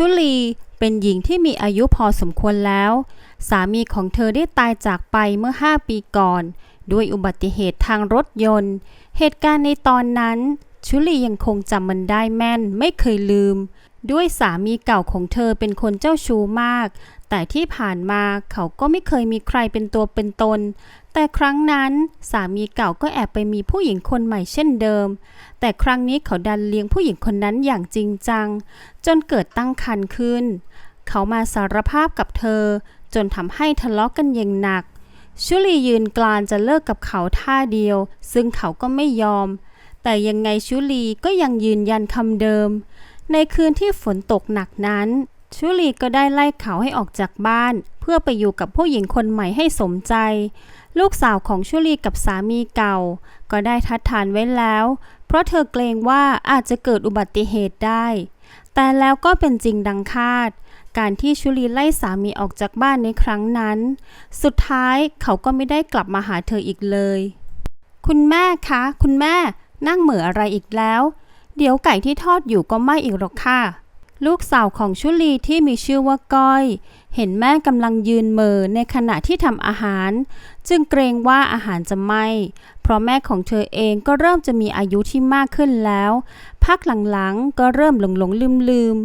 ชุลีเป็นหญิงที่มีอายุพอสมควรแล้ว สามีของเธอได้ตายจากไปเมื่อ 5 ปีก่อน ด้วยอุบัติเหตุทางรถยนต์ เหตุการณ์ในตอนนั้น ชุลียังคงจำมันได้แม่นไม่เคยลืม ด้วยสามีเก่าของเธอเป็นคนเจ้าชู้มาก แต่ที่ผ่านมาเขาก็ไม่เคยมีใครเป็นตัวเป็นตน แต่ครั้งนั้นสามีเก่าก็แอบไปมีผู้หญิงคนใหม่เช่นเดิม แต่ครั้งนี้เขาดันเลี้ยงผู้หญิงคนนั้นอย่างจริงจัง จนเกิดตั้งครรภ์ขึ้น เขามาสารภาพกับเธอ จนทำให้ทะเลาะกกันอย่างหนัก ชุลียืนกลานจะเลิกกับเขาท่าเดียว ซึ่งเขาก็ไม่ยอม แต่ยังไงชุลีก็ยังยืนยันคำเดิม ในคืนที่ฝนตกหนักนั้นชุลีก็ได้ไล่เขาให้ออกจากบ้าน เพื่อไปอยู่กับผู้หญิงคนใหม่ให้สมใจ ลูกสาวของชุลีกับสามีเก่า ก็ได้ทัดทานไว้แล้ว เพราะเธอเกรงว่าอาจจะเกิดอุบัติเหตุได้ แต่แล้วก็เป็นจริงดังคาด การที่ชุลีไล่สามีออกจากบ้านในครั้งนั้น สุดท้ายเขาก็ไม่ได้กลับมาหาเธออีกเลย คุณแม่คะ คุณแม่นั่งเหม่ออะไรอีกแล้ว เดี๋ยวไก่ที่ทอดอยู่ก็ไหม้อีกหรอกค่ะ ลูกสาวของชุลีที่มีชื่อว่าก้อย เห็นแม่กำลังยืนเม่อในขณะที่ทำอาหาร จึงเกรงว่าอาหารจะไหม้เพราะแม่ของเธอเองก็เริ่มจะมีอายุที่มากขึ้นแล้ว พักหลังๆก็เริ่มหลงหลงลืมลืม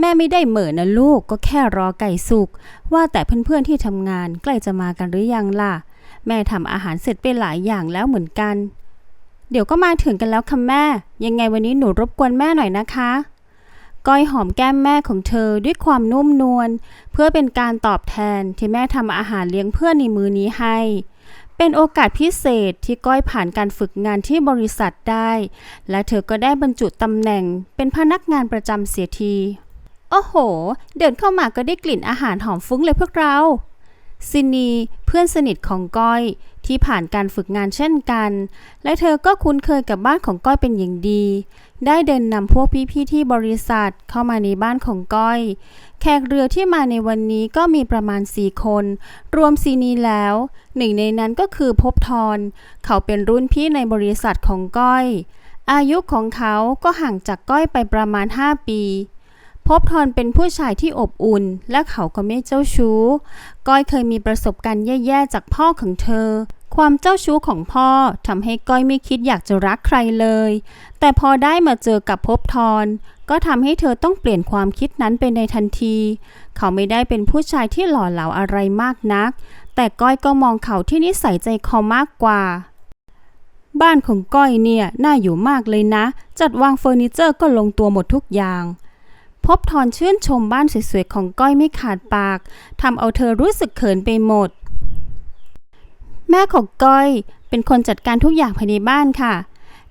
แม่ไม่ได้เหม่อนะลูกก็แค่รอไก่สุก ว่าแต่เพื่อนๆที่ทำงานใกล้จะมากันหรือยังล่ะ แม่ทำอาหารเสร็จไปหลายอย่างแล้วเหมือนกัน เดี๋ยวก็มาถึงกันแล้วค่ะแม่ ยังไงวันนี้หนูรบกวนแม่หน่อยนะคะ ก้อยหอมแก้มแม่ของเธอด้วยความนุ่มนวลเพื่อเป็นการตอบแทนที่แม่ทำอาหารเลี้ยงเพื่อนในมือนี้ให้ เป็นโอกาสพิเศษที่ก้อยผ่านการฝึกงานที่บริษัทได้ และเธอก็ได้บรรจุตำแหน่งเป็นพนักงานประจำเสียที โอ้โห เดินเข้ามาก็ได้กลิ่นอาหารหอมฟุ้งเลยพวกเรา ซินีเพื่อนสนิทของก้อยที่ผ่านการฝึกงานเช่นกัน และเธอก็คุ้นเคยกับบ้านของก้อยเป็นอย่างดี ได้เดินนำพวกพี่ๆที่บริษัทเข้ามาในบ้านของก้อย แขกเรือที่มาในวันนี้ก็มีประมาณ4คน รวมซีนีแล้ว หนึ่งในนั้นก็คือภพบทร เขาเป็นรุ่นพี่ในบริษัทของก้อย อายุของเขาก็ห่างจากก้อยไปประมาณ 5 ปี พบทรเป็นผู้ชายที่อบอุ่น และเขาก็ไม่เจ้าชู้ ก้อยเคยมีประสบการณ์แย่ๆจากพ่อของเธอ ความเจ้าชู้ของพ่อทำให้ก้อยไม่คิดอยากจะรักใครเลย แต่พอได้มาเจอกับพบทรก็ทำให้เธอต้องเปลี่ยนความคิดนั้นไปในทันที เขาไม่ได้เป็นผู้ชายที่หล่อเหลาอะไรมากนัก แต่ก้อยก็มองเขาที่นิสัยใจคอมากกว่า บ้านของก้อยเนี่ยน่าอยู่มากเลยนะ จัดวางเฟอร์นิเจอร์ก็ลงตัวหมดทุกอย่าง บทอนชื่นชมบ้านสวยๆของก้อยไม่ขาดปากทำเอาเธอรู้สึกเขินไปหมด แม่ของก้อยเป็นคนจัดการทุกอย่างภายในบ้านค่ะ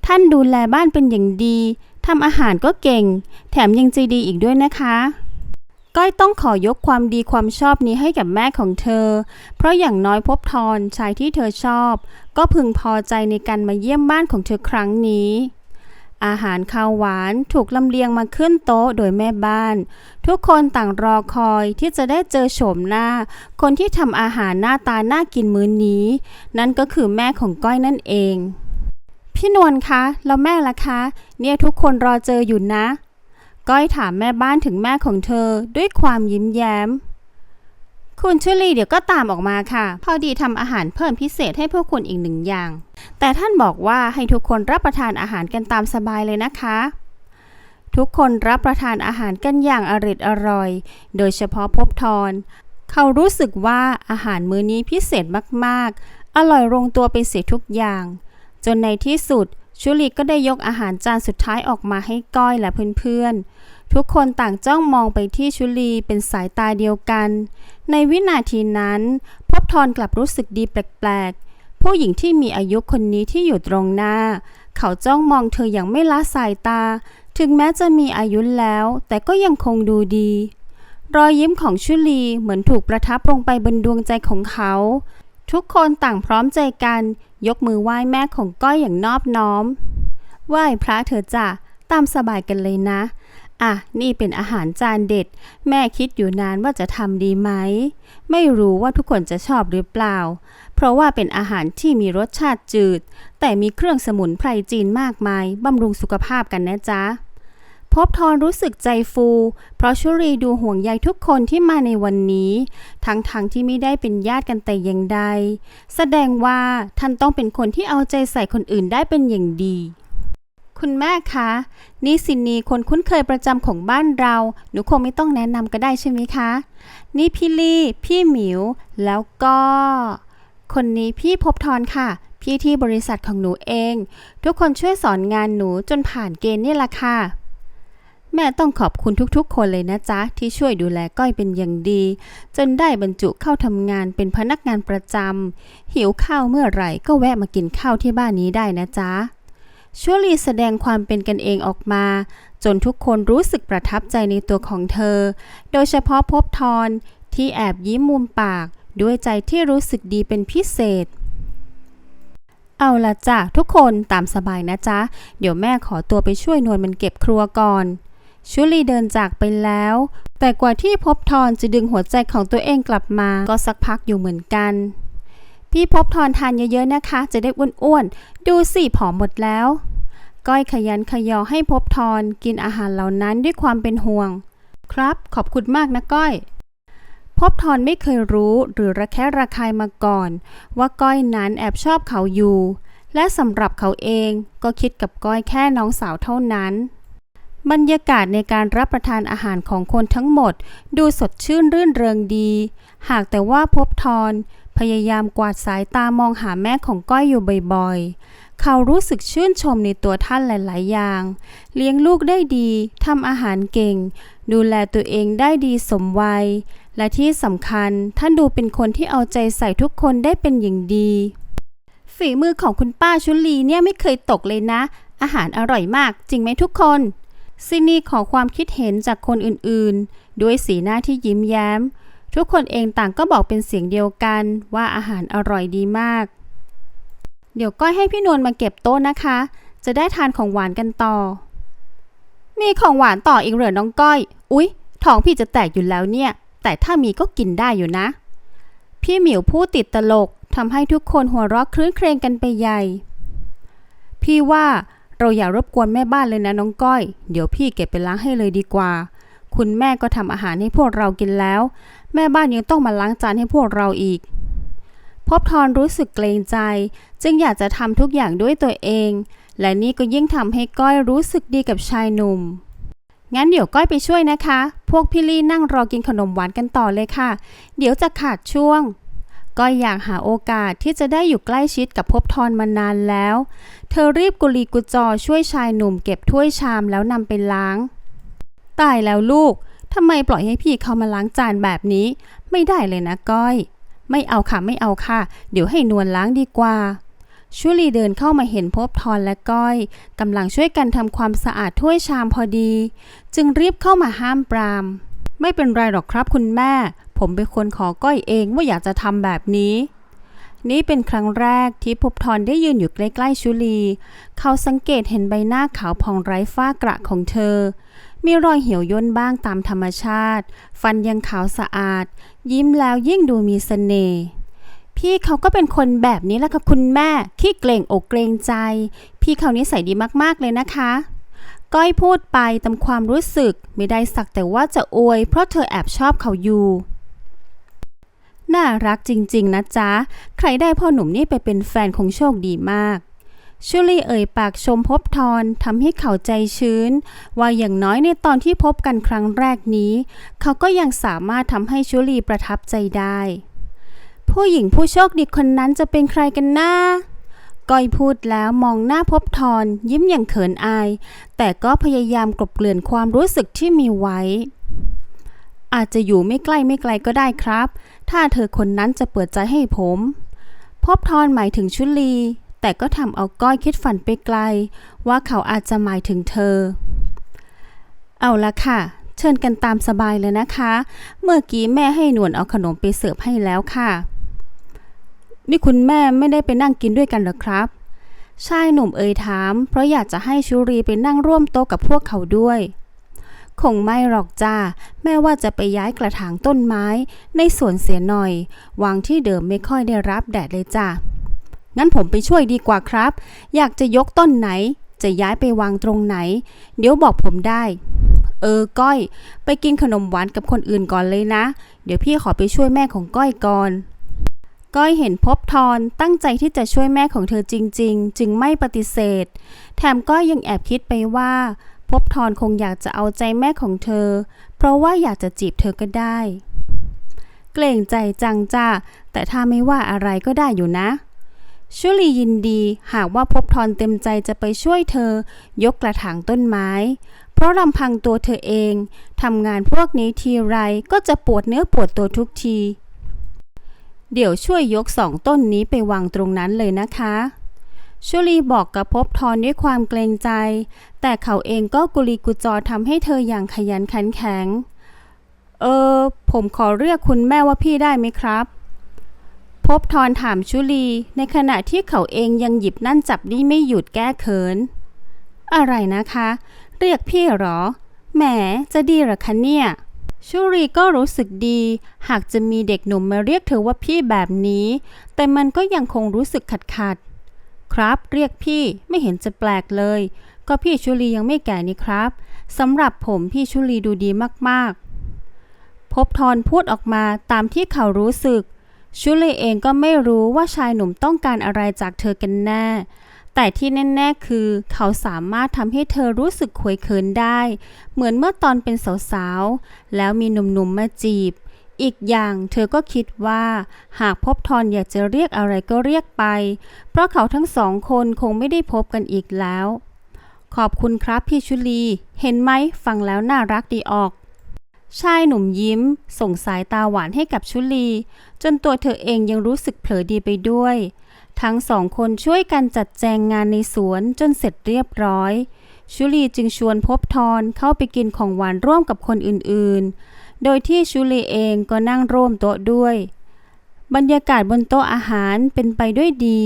ท่านดูแลบ้านเป็นอย่างดีทำอาหารก็เก่ง แถมยังใจดีอีกด้วยนะคะก้อยต้องขอยกความดีความชอบนี้ให้กับแม่ของเธอ เพราะอย่างน้อยพบทอนชายที่เธอชอบ ก็พึงพอใจในการมาเยี่ยมบ้านของเธอครั้งนี้ อาหารข้าวหวานถูกลำเลียงมาขึ้นโต๊ะโดยแม่บ้าน ทุกคนต่างรอคอยที่จะได้เจอโฉมหน้า คนที่ทำอาหารหน้าตาน่ากินมื้อนี้ นั่นก็คือแม่ของก้อยนั่นเอง พี่นวลคะแล้วแม่ล่ะคะ เนี่ยทุกคนรอเจออยู่นะ ก้อยถามแม่บ้านถึงแม่ของเธอด้วยความยิ้มแย้มคุณชุลีเดี๋ยวก็ตามออกมาค่ะ พอดีทำอาหารเพิ่มพิเศษให้พวกคุณอีกหนึ่งอย่าง แต่ท่านบอกว่าให้ทุกคนรับประทานอาหารกันตามสบายเลยนะคะ ทุกคนรับประทานอาหารกันอย่างอริดอร่อย โดยเฉพาะพบทรเขารู้สึกว่าอาหารมื้อนี้พิเศษมากๆ อร่อยลงตัวไปเสียทุกอย่าง จนในที่สุดชุลีก็ได้ยกอาหารจานสุดท้ายออกมาให้ก้อยและเพื่อนๆ ทุกคนต่างจ้องมองไปที่ชุลีเป็นสายตาเดียวกัน ในวินาทีนั้น พบทรกลับรู้สึกดีแปลกๆ ผู้หญิงที่มีอายุคนนี้ที่อยู่ตรงหน้า เขาจ้องมองเธออย่างไม่ละสายตา ถึงแม้จะมีอายุแล้ว แต่ก็ยังคงดูดี รอยยิ้มของชุลีเหมือนถูกประทับลงไปบนดวงใจของเขา ทุกคนต่างพร้อมใจกัน ยกมือไหว้แม่ของก้อยอย่างนอบน้อม ไหว้พระเถอจ้ะตามสบายกันเลยนะ อะ นี่เป็นอาหารจานเด็ด แม่คิดอยู่นานว่าจะทำดีไหม ไม่รู้ว่าทุกคนจะชอบหรือเปล่า เพราะว่าเป็นอาหารที่มีรสชาติจืด แต่มีเครื่องสมุนไพรจีนมากมาย บำรุงสุขภาพกันนะจ๊ะ พบทอนรู้สึกใจฟู เพราะชุรีดูห่วงใยทุกคนที่มาในวันนี้ ทั้งๆทที่ไม่ได้เป็นญาติกันแต่อย่างใด แสดงว่าท่านต้องเป็นคนที่เอาใจใส่คนอื่นได้เป็นอย่างดีคุณแม่คะนี่สินีคนคุ้นเคยประจำของบ้านเรา หนูคงไม่ต้องแนะนำก็ได้ใช่ไหมคะ นี่พี่ลี่ พี่หมิว แล้วก็ คนนี้พี่พบทอนค่ะ พี่ที่บริษัทของหนูเอง ทุกคนช่วยสอนงานหนูจนผ่านเกณฑ์นี่แหละค่ะ แม่ต้องขอบคุณทุกๆ คนเลยนะจ๊ะ ที่ช่วยดูแลก้อยเป็นอย่างดี จนได้บรรจุเข้าทำงานเป็นพนักงานประจำหิวข้าวเมื่อไหร่ก็แวะมากินข้าวที่บ้านนี้ได้นะจ๊ะชัวลีแสดงความเป็นกันเองออกมา จนทุกคนรู้สึกประทับใจในตัวของเธอ โดยเฉพาะพบทอนที่แอบยิ้มมุมปาก ด้วยใจที่รู้สึกดีเป็นพิเศษ เอาละจ้ะทุกคนตามสบายนะจ๊ะ เดี๋ยวแม่ขอตัวไปช่วยนวลมันเก็บครัวก่อนชุลีเดินจากไปแล้ว แต่กว่าที่พบทอนจะดึงหัวใจของตัวเองกลับมา ก็สักพักอยู่เหมือนกัน พี่พบทอนทานเยอะๆนะคะ จะได้อ้วนๆ ดูสิผอมหมดแล้ว ก้อยขยันขยอให้พบทอนกินอาหารเหล่านั้นด้วยความเป็นห่วง ครับ ขอบคุณมากนะก้อย พบทอนไม่เคยรู้หรือระแคะระคายมาก่อน ว่าก้อยนั้นแอบชอบเขาอยู่ และสำหรับเขาเองก็คิดกับก้อยแค่น้องสาวเท่านั้น บรรยากาศในการรับประทานอาหารของคนทั้งหมด ดูสดชื่นรื่นเริงดี หากแต่ว่าพบทอนพยายามกวาดสายตามองหาแม่ของก้อยอยู่บ่อยๆ เขารู้สึกชื่นชมในตัวท่านหลาย ๆ อย่าง เลี้ยงลูกได้ดี ทำอาหารเก่ง ดูแลตัวเองได้ดีสมวัย และที่สำคัญท่านดูเป็นคนที่เอาใจใส่ทุกคนได้เป็นอย่างดี ฝีมือของคุณป้าชุลีเนี่ยไม่เคยตกเลยนะ อาหารอร่อยมากจริงไหมทุกคนซินีขอความคิดเห็นจากคนอื่นๆ ด้วยสีหน้าที่ยิ้มแย้ม ทุกคนเองต่างก็บอกเป็นเสียงเดียวกันว่าอาหารอร่อยดีมาก เดี๋ยวก้อยให้พี่นวลมาเก็บโต๊ะนะคะ จะได้ทานของหวานกันต่อ มีของหวานต่ออีกเหรอน้องก้อย อุ๊ย ท้องพี่จะแตกอยู่แล้วเนี่ย แต่ถ้ามีก็กินได้อยู่นะ พี่หมิวพูดติดตลกทำให้ทุกคนหัวเราะคลื้นเครงกันไปใหญ่ พี่ว่าเราอย่ารบกวนแม่บ้านเลยนะน้องก้อย เดี๋ยวพี่เก็บไปล้างให้เลยดีกว่า คุณแม่ก็ทำอาหารให้พวกเรากินแล้ว แม่บ้านยังต้องมาล้างจานให้พวกเราอีก พบทอนรู้สึกเกรงใจ จึงอยากจะทำทุกอย่างด้วยตัวเอง และนี่ก็ยิ่งทำให้ก้อยรู้สึกดีกับชายหนุ่ม งั้นเดี๋ยวก้อยไปช่วยนะคะ พวกพี่ลี่นั่งรอกินขนมหวานกันต่อเลยค่ะ เดี๋ยวจะขาดช่วง ก้อยอยากหาโอกาสที่จะได้อยู่ใกล้ชิดกับภพบทอนมานานแล้ว เธอรีบกุลีกุจอช่วยชายหนุ่มเก็บถ้วยชามแล้วนำไปล้าง ตายแล้วลูกทำไมปล่อยให้พี่เขามาล้างจานแบบนี้ ไม่ได้เลยนะก้อย ไม่เอาค่ะไม่เอาค่ะ เดี๋ยวให้นวลล้างดีกว่า ชุลีเดินเข้ามาเห็นภพบทอนและก้อยกำลังช่วยกันทำความสะอาดถ้วยชามพอดี จึงรีบเข้ามาห้ามปราม ไม่เป็นไรหรอกครับคุณแม่ ผมเป็นคนขอก้อยเองว่าอยากจะทำแบบนี้ นี่เป็นครั้งแรกที่ภพบทอนได้ยืนอยู่ใกล้ ๆ ชุลี เขาสังเกตเห็นใบหน้าขาวผ่องไร้ฝ้ากระของเธอ มีรอยเหี่ยวย่นบ้างตามธรรมชาติ ฟันยังขาวสะอาด ยิ้มแล้วยิ่งดูมีเสน่ห์ พี่เขาก็เป็นคนแบบนี้แหละค่ะคุณแม่ขี้เกรงอกเกรงใจ พี่เขานิสัยดีมากๆเลยนะคะก้อยพูดไปตามความรู้สึกไม่ได้สักแต่ว่าจะอวย เพราะเธอแอบชอบเขาอยู่ น่ารักจริง ๆ นะจ๊ะ ใครได้พ่อหนุ่มนี่ไปเป็นแฟนคงโชคดีมาก ชุลี่เอ่ยปากชมภพบทอนทำให้เขาใจชื้น ว่าอย่างน้อยในตอนที่พบกันครั้งแรกนี้ เขาก็ยังสามารถทำให้ชุลีประทับใจได้ ผู้หญิงผู้โชคดีคนนั้นจะเป็นใครกันนะก้อยพูดแล้วมองหน้าพบทอนยิ้มอย่างเขินอาย แต่ก็พยายามกลบเกลื่อนความรู้สึกที่มีไว้ อาจจะอยู่ไม่ใกล้ไม่ไกลก็ได้ครับ ถ้าเธอคนนั้นจะเปิดใจให้ผม พบทอนหมายถึงชุลี แต่ก็ทำเอาก้อยคิดฝันไปไกล ว่าเขาอาจจะหมายถึงเธอ เอาละค่ะ เชิญกันตามสบายเลยนะคะ เมื่อกี้แม่ให้หนวลเอาขนมไปเสิร์ฟให้แล้วค่ะ นี่คุณแม่ไม่ได้ไปนั่งกินด้วยกันหรอครับ ชายหนุ่มเอ่ยถาม เพราะอยากจะให้ชุรีไปนั่งร่วมโต๊ะกับพวกเขาด้วย คงไม่หรอกจ้า แม่ว่าจะไปย้ายกระถางต้นไม้ ในสวนเสียหน่อย วางที่เดิมไม่ค่อยได้รับแดดเลยจ้างั้นผมไปช่วยดีกว่าครับ อยากจะยกต้นไหน จะย้ายไปวางตรงไหน เดี๋ยวบอกผมได้ เออ ก้อย ไปกินขนมหวานกับคนอื่นก่อนเลยนะ เดี๋ยวพี่ขอไปช่วยแม่ของก้อยก่อน ก้อยเห็นพบทอนตั้งใจที่จะช่วยแม่ของเธอจริง ๆ จึงไม่ปฏิเสธ แถมก้อยยังแอบคิดไปว่า พบทอนคงอยากจะเอาใจแม่ของเธอ เพราะว่าอยากจะจีบเธอก็ได้ เกรงใจจังจ้าแต่ถ้าไม่ว่าอะไรก็ได้อยู่นะ ชุลียินดีหากว่าพบทอนเต็มใจจะไปช่วยเธอ ยกกระถางต้นไม้ เพราะลำพังตัวเธอเองทำงานพวกนี้ทีไรก็จะปวดเนื้อปวดตัวทุกที เดี๋ยวช่วยยกสองต้นนี้ไปวางตรงนั้นเลยนะคะชุลีบอกกับภพบทอนด้วยความเกรงใจ แต่เขาเองก็กุลีกุจอทำให้เธออย่างขยันขันแข็ง เออ ผมขอเรียกคุณแม่ว่าพี่ได้ไหมครับภพบทอนถามชุลี ในขณะที่เขาเองยังหยิบนั่นจับนี่ไม่หยุดแก้เขิน อะไรนะคะ เรียกพี่หรอ แหม จะดีหรอคะเนี่ย ชุรีก็รู้สึกดี หากจะมีเด็กหนุ่มมาเรียกเธอว่าพี่แบบนี้ แต่มันก็ยังคงรู้สึกขัดขัดครับ เรียกพี่ไม่เห็นจะแปลกเลย ก็พี่ชุลียังไม่แก่นี่ครับสำหรับผมพี่ชุลีดูดีมากๆ พบทอนพูดออกมาตามที่เขารู้สึก ชุลีเองก็ไม่รู้ว่าชายหนุ่มต้องการอะไรจากเธอกันแน่ แต่ที่แน่ๆคือ เขาสามารถทำให้เธอรู้สึกขวยเขินได้ เหมือนเมื่อตอนเป็นสาวๆ แล้วมีหนุ่มๆมาจีบ อีกอย่างเธอก็คิดว่า หากพบทอนอยากจะเรียกอะไรก็เรียกไป เพราะเขาทั้งสองคนคงไม่ได้พบกันอีกแล้ว ขอบคุณครับพี่ชุลี เห็นไหมฟังแล้วน่ารักดีออกชายหนุ่มยิ้ม ส่งสายตาหวานให้กับชุลี จนตัวเธอเองยังรู้สึกเผลอดีไปด้วย ทั้งสองคนช่วยกันจัดแจงงานในสวนจนเสร็จเรียบร้อย ชุลีจึงชวนพบทอนเข้าไปกินของหวานร่วมกับคนอื่นๆ โดยที่ชุลีเองก็นั่งร่วมโต๊ะด้วย บรรยากาศบนโต๊ะอาหารเป็นไปด้วยดี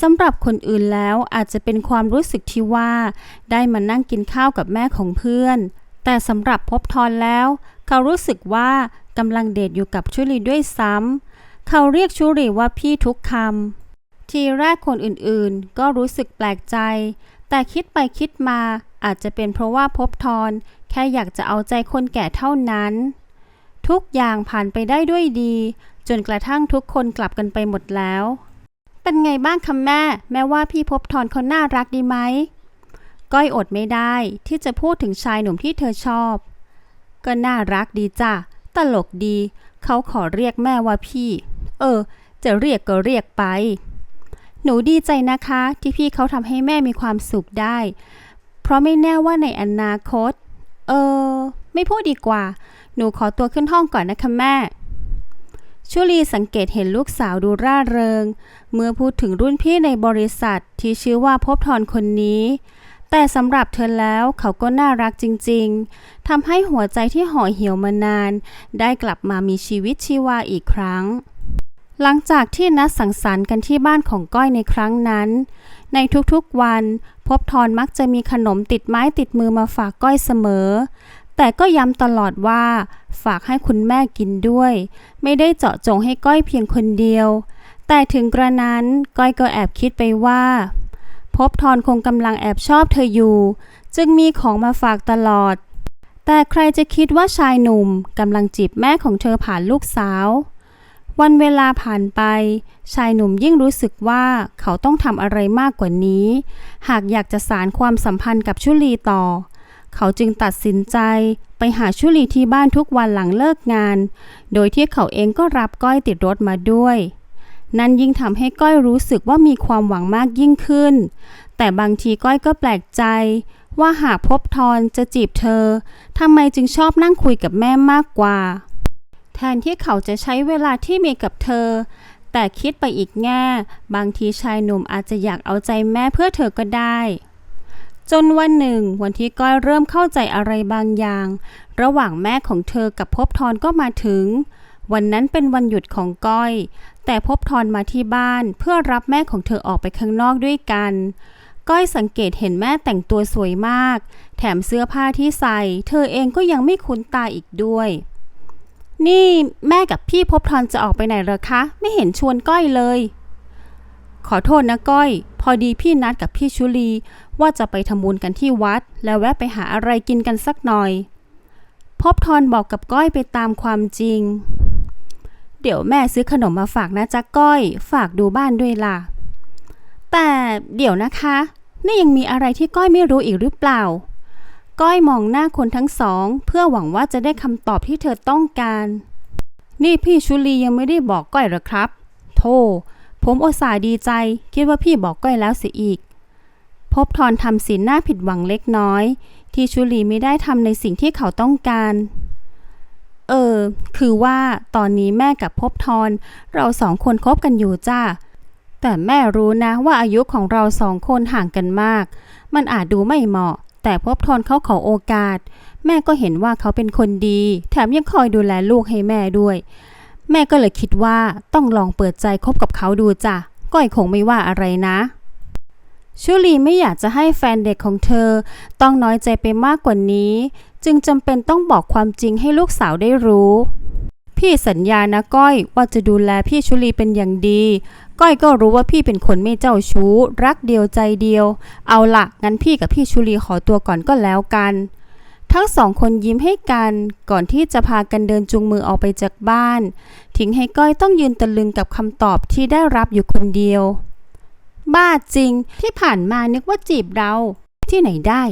สำหรับคนอื่นแล้วอาจจะเป็นความรู้สึกที่ว่า ได้มานั่งกินข้าวกับแม่ของเพื่อน แต่สำหรับพบทอนแล้ว เขารู้สึกว่ากำลังเดทอยู่กับชุลีด้วยซ้ำเขาเรียกชุลีว่าพี่ทุกคำ ทีแรกคนอื่นๆ ก็รู้สึกแปลกใจ แต่คิดไปคิดมาอาจจะเป็นเพราะว่าพบทอนแค่อยากจะเอาใจคนแก่เท่านั้น ทุกอย่างผ่านไปได้ด้วยดี จนกระทั่งทุกคนกลับกันไปหมดแล้ว เป็นไงบ้างคะแม่ แม้ว่าพี่พบทอนเขาน่ารักดีไหมก้อยอดไม่ได้ที่จะพูดถึงชายหนุ่มที่เธอชอบ ก็น่ารักดีจ้ะตลกดี เขาขอเรียกแม่ว่าพี่ เออ จะเรียกก็เรียกไป หนูดีใจนะคะที่พี่เขาทำให้แม่มีความสุขได้ เพราะไม่แน่ว่าในอนาคต เออ ไม่พูดดีกว่า หนูขอตัวขึ้นห้องก่อนนะคะแม่ ชุลีสังเกตเห็นลูกสาวดูร่าเริง เมื่อพูดถึงรุ่นพี่ในบริษัทที่ชื่อว่าภพบทรคนนี้ แต่สำหรับเธอแล้วเขาก็น่ารักจริง ๆทำให้หัวใจที่ห่อเหี่ยวมานาน ได้กลับมามีชีวิตชีวาอีกครั้ง หลังจากที่นัดสังสรรค์กันที่บ้านของก้อยในครั้งนั้น ในทุกๆวัน พบทรมักจะมีขนมติดไม้ติดมือมาฝากก้อยเสมอ แต่ก็ย้ำตลอดว่า ฝากให้คุณแม่กินด้วย ไม่ได้เจาะจงให้ก้อยเพียงคนเดียว แต่ถึงกระนั้นก้อยก็แอบคิดไปว่า พบทรคงกำลังแอบชอบเธออยู่ จึงมีของมาฝากตลอด แต่ใครจะคิดว่าชายหนุ่มกำลังจีบแม่ของเธอผ่านลูกสาว วันเวลาผ่านไป ชายหนุ่มยิ่งรู้สึกว่าเขาต้องทำอะไรมากกว่านี้ หากอยากจะสารความสัมพันธ์กับชุลีต่อ เขาจึงตัดสินใจไปหาชุลีที่บ้านทุกวันหลังเลิกงาน โดยที่เขาเองก็รับก้อยติดรถมาด้วย นั่นยิ่งทำให้ก้อยรู้สึกว่ามีความหวังมากยิ่งขึ้น แต่บางทีก้อยก็แปลกใจว่าหากพบทอนจะจีบเธอทำไมจึงชอบนั่งคุยกับแม่มากกว่า นที่เขาจะใช้เวลาที่มีกับเธอ แต่คิดไปอีกแง่ บางทีชายหนุ่มอาจจะอยากเอาใจแม่เพื่อเธอก็ได้ จนวันหนึ่ง วันที่ก้อยเริ่มเข้าใจอะไรบางอย่าง ระหว่างแม่ของเธอกับภพบทอนก็มาถึง วันนั้นเป็นวันหยุดของก้อย แต่ภพบทอนมาที่บ้านเพื่อรับแม่ของเธอออกไปข้างนอกด้วยกันก้อยสังเกตเห็นแม่แต่งตัวสวยมาก แถมเสื้อผ้าที่ใส่ เธอเองก็ยังไม่คุ้นตาอีกด้วย นี่แม่กับพี่ภพบทอนจะออกไปไหนเหรอคะ ไม่เห็นชวนก้อยเลย ขอโทษนะก้อยพพอดีพี่นัดกับพี่ชุลี ว่าจะไปทำบุญกันที่วัด แล้วแวะไปหาอะไรกินกันสักหน่อย พบทอนบอกกับก้อยไปตามความจริง เดี๋ยวแม่ซื้อขนมมาฝากนะจ๊ะก้อย ฝากดูบ้านด้วยล่ะ แต่เดี๋ยวนะคะ นี่ยังมีอะไรที่ก้อยไม่รู้อีกหรือเปล่า ก้อยมองหน้าคนทั้งสอง เพื่อหวังว่าจะได้คำตอบที่เธอต้องการ นี่พี่ชุลียังไม่ได้บอกก้อยเหรอครับ โธ่ผมอุตส่าห์ดีใจ คิดว่าพี่บอกก้อยแล้วเสียอีก พบทอนทำสีหน้าผิดหวังเล็กน้อย ที่ชุลีไม่ได้ทำในสิ่งที่เขาต้องการ เออ คือว่าตอนนี้แม่กับพบทอนเราสองคนคบกันอยู่จ้าแต่แม่รู้นะว่าอายุของเราสองคนห่างกันมาก มันอาจดูไม่เหมาะ แต่พบทอนเขาขอโอกาส แม่ก็เห็นว่าเขาเป็นคนดี แถมยังคอยดูแลลูกให้แม่ด้วย แม่ก็เลยคิดว่าต้องลองเปิดใจคบกับเขาดูจ้ะก้อยคงไม่ว่าอะไรนะชุลีไม่อยากจะให้แฟนเด็กของเธอ ต้องน้อยใจไปมากกว่านี้ จึงจำเป็นต้องบอกความจริงให้ลูกสาวได้รู้ พี่สัญญานะก้อยว่าจะดูแลพี่ชุลีเป็นอย่างดี ก้อยก็รู้ว่าพี่เป็นคนไม่เจ้าชู้ รักเดียวใจเดียว เอาละงั้นพี่กับพี่ชุลีขอตัวก่อนก็แล้วกัน ทั้งสองคนยิ้มให้กันก่อนที่จะพากันเดินจูงมือออกไปจากบ้าน ทิ้งให้ก้อยต้องยืนตะลึงกับคำตอบที่ได้รับอยู่คนเดียว บ้าจริงที่ผ่านมานึกว่าจีบเรา ที่ไหนได้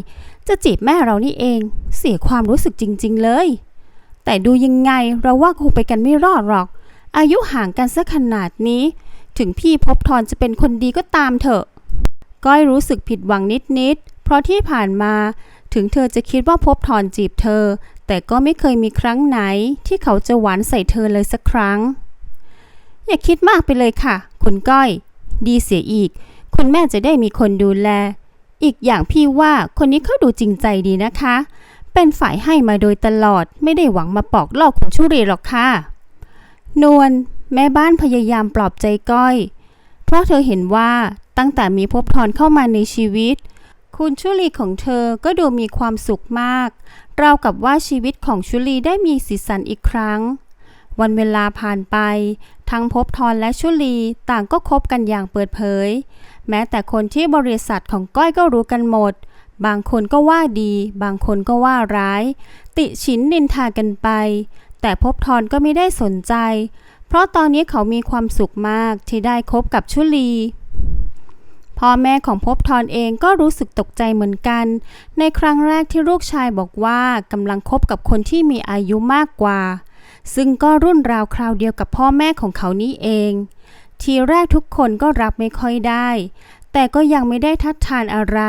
จะจีบแม่เรานี่เอง เสียความรู้สึกจริง ๆ เลย แต่ดูยังไงเราว่าคงไปกันไม่รอดหรอก อายุห่างกันซะขนาดนี้ ถึงพี่พบทอนจะเป็นคนดีก็ตามเถอะ ก้อยรู้สึกผิดหวังนิดๆ เพราะที่ผ่านมาถึงเธอจะคิดว่าพบทอนจีบเธอ แต่ก็ไม่เคยมีครั้งไหน ที่เขาจะหวานใส่เธอเลยสักครั้ง อย่าคิดมากไปเลยค่ะ คุณก้อย ดีเสียอีก คุณแม่จะได้มีคนดูแล อีกอย่างพี่ว่าคนนี้เขาดูจริงใจดีนะคะ เป็นฝ่ายให้มาโดยตลอดไม่ได้หวังมาปอกลอกคุณชุรีหรอกค่ะ นวลแม่บ้านพยายามปลอบใจก้อย เพราะเธอเห็นว่าตั้งแต่มีภพบทอนเข้ามาในชีวิต คุณชุลีของเธอก็ดูมีความสุขมาก ราวกับว่าชีวิตของชุลีได้มีสีสันอีกครั้ง วันเวลาผ่านไป ทั้งภพบทอนและชุลีต่างก็คบกันอย่างเปิดเผย แม้แต่คนที่บริษัทของก้อยก็รู้กันหมด บางคนก็ว่าดี บางคนก็ว่าร้าย ติฉินนินทากันไป แต่ภพบทอนก็ไม่ได้สนใจ เพราะตอนนี้เขามีความสุขมากที่ได้คบกับชุลีพ่อแม่ของภพบทอนเองก็รู้สึกตกใจเหมือนกัน ในครั้งแรกที่ลูกชายบอกว่ากำลังคบกับคนที่มีอายุมากกว่า ซึ่งก็รุ่นราวคราวเดียวกับพ่อแม่ของเขานี้เอง ทีแรกทุกคนก็รับไม่ค่อยได้ แต่ก็ยังไม่ได้ทัดทานอะไร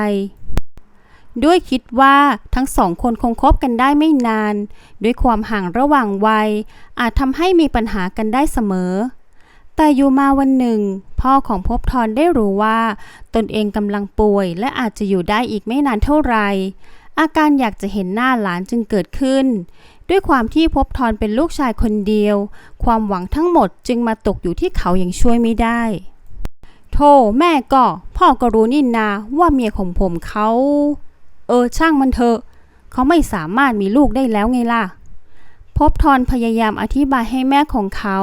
ด้วยคิดว่าทั้งสองคนคงคบกันได้ไม่นาน ด้วยความห่างระหว่างวัย อาจทำให้มีปัญหากันได้เสมอ แต่อยู่มาวันหนึ่ง พ่อของภพบทอนได้รู้ว่า ตนเองกำลังป่วย และอาจจะอยู่ได้อีกไม่นานเท่าไหร่อาการอยากจะเห็นหน้าหลานจึงเกิดขึ้น ด้วยความที่ภพบทอนเป็นลูกชายคนเดียว ความหวังทั้งหมดจึงมาตกอยู่ที่เขาอย่างช่วยไม่ได้ โธ่แม่ก็ พ่อก็รู้นี่นาว่าเมียของผมเขา เออช่างมันเถอะ เขาไม่สามารถมีลูกได้แล้วไงล่ะ พบทอนพยายามอธิบายให้แม่ของเขา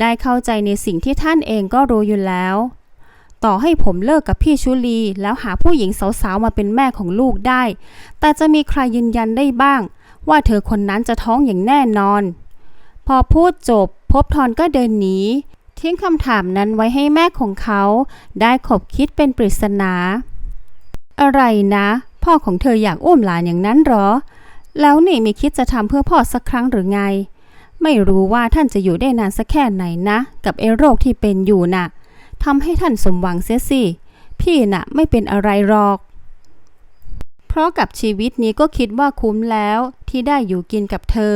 ได้เข้าใจในสิ่งที่ท่านเองก็รู้อยู่แล้ว ต่อให้ผมเลิกกับพี่ชุลี แล้วหาผู้หญิงสาวๆมาเป็นแม่ของลูกได้ แต่จะมีใครยืนยันได้บ้าง ว่าเธอคนนั้นจะท้องอย่างแน่นอน พอพูดจบ พบทอนก็เดินหนีทิ้งคำถามนั้นไว้ให้แม่ของเขา ได้ขบคิดเป็นปริศนา อะไรนะ พ่อของเธออยากอุ้มหลานอย่างนั้นหรอ แล้วนี่มีคิดจะทำเพื่อพ่อสักครั้งหรือไง ไม่รู้ว่าท่านจะอยู่ได้นานสักแค่ไหนนะ กับไอ้โรคที่เป็นอยู่น่ะทำให้ท่านสมหวังเสียสิ พี่น่ะไม่เป็นอะไรหรอก เพราะกับชีวิตนี้ก็คิดว่าคุ้มแล้วที่ได้อยู่กินกับเธอ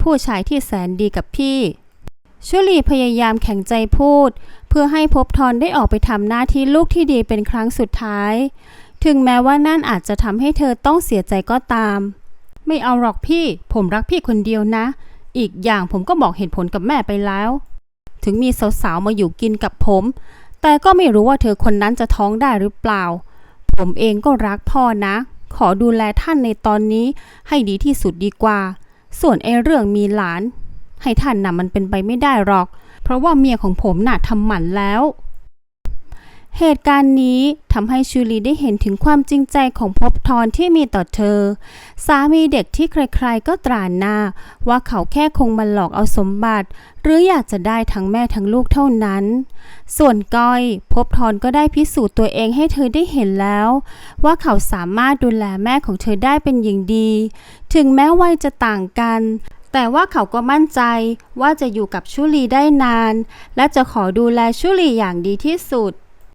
ผู้ชายที่แสนดีกับพี่ชุลีพยายามแข็งใจพูด เพื่อให้ภพบทอนได้ออกไปทำหน้าที่ลูกที่ดีเป็นครั้งสุดท้าย ถึงแม้ว่านั่นอาจจะทำให้เธอต้องเสียใจก็ตาม ไม่เอาหรอกพี่ ผมรักพี่คนเดียวนะ อีกอย่างผมก็บอกเหตุผลกับแม่ไปแล้ว ถึงมีสาวๆมาอยู่กินกับผม แต่ก็ไม่รู้ว่าเธอคนนั้นจะท้องได้หรือเปล่า ผมเองก็รักพ่อนะ ขอดูแลท่านในตอนนี้ให้ดีที่สุดดีกว่า ส่วนไอ้เรื่องมีหลาน ให้ท่านน่ะมันเป็นไปไม่ได้หรอก เพราะว่าเมียของผมน่ะทำหมันแล้ว เหตุการณ์นี้ทำให้ชูลีได้เห็นถึงความจริงใจของพบทรที่มีต่อเธอ สามีเด็กที่ใครๆก็ตราหน้า ว่าเขาแค่คงมาหลอกเอาสมบัติ หรืออยากจะได้ทั้งแม่ทั้งลูกเท่านั้น ส่วนก้อย พบทรก็ได้พิสูจน์ตัวเองให้เธอได้เห็นแล้ว ว่าเขาสามารถดูแลแม่ของเธอได้เป็นอย่างดี ถึงแม้วัยจะต่างกันแต่ว่าเขาก็มั่นใจว่าจะอยู่กับชุลีได้นาน และจะขอดูแลชุลีอย่างดีที่สุด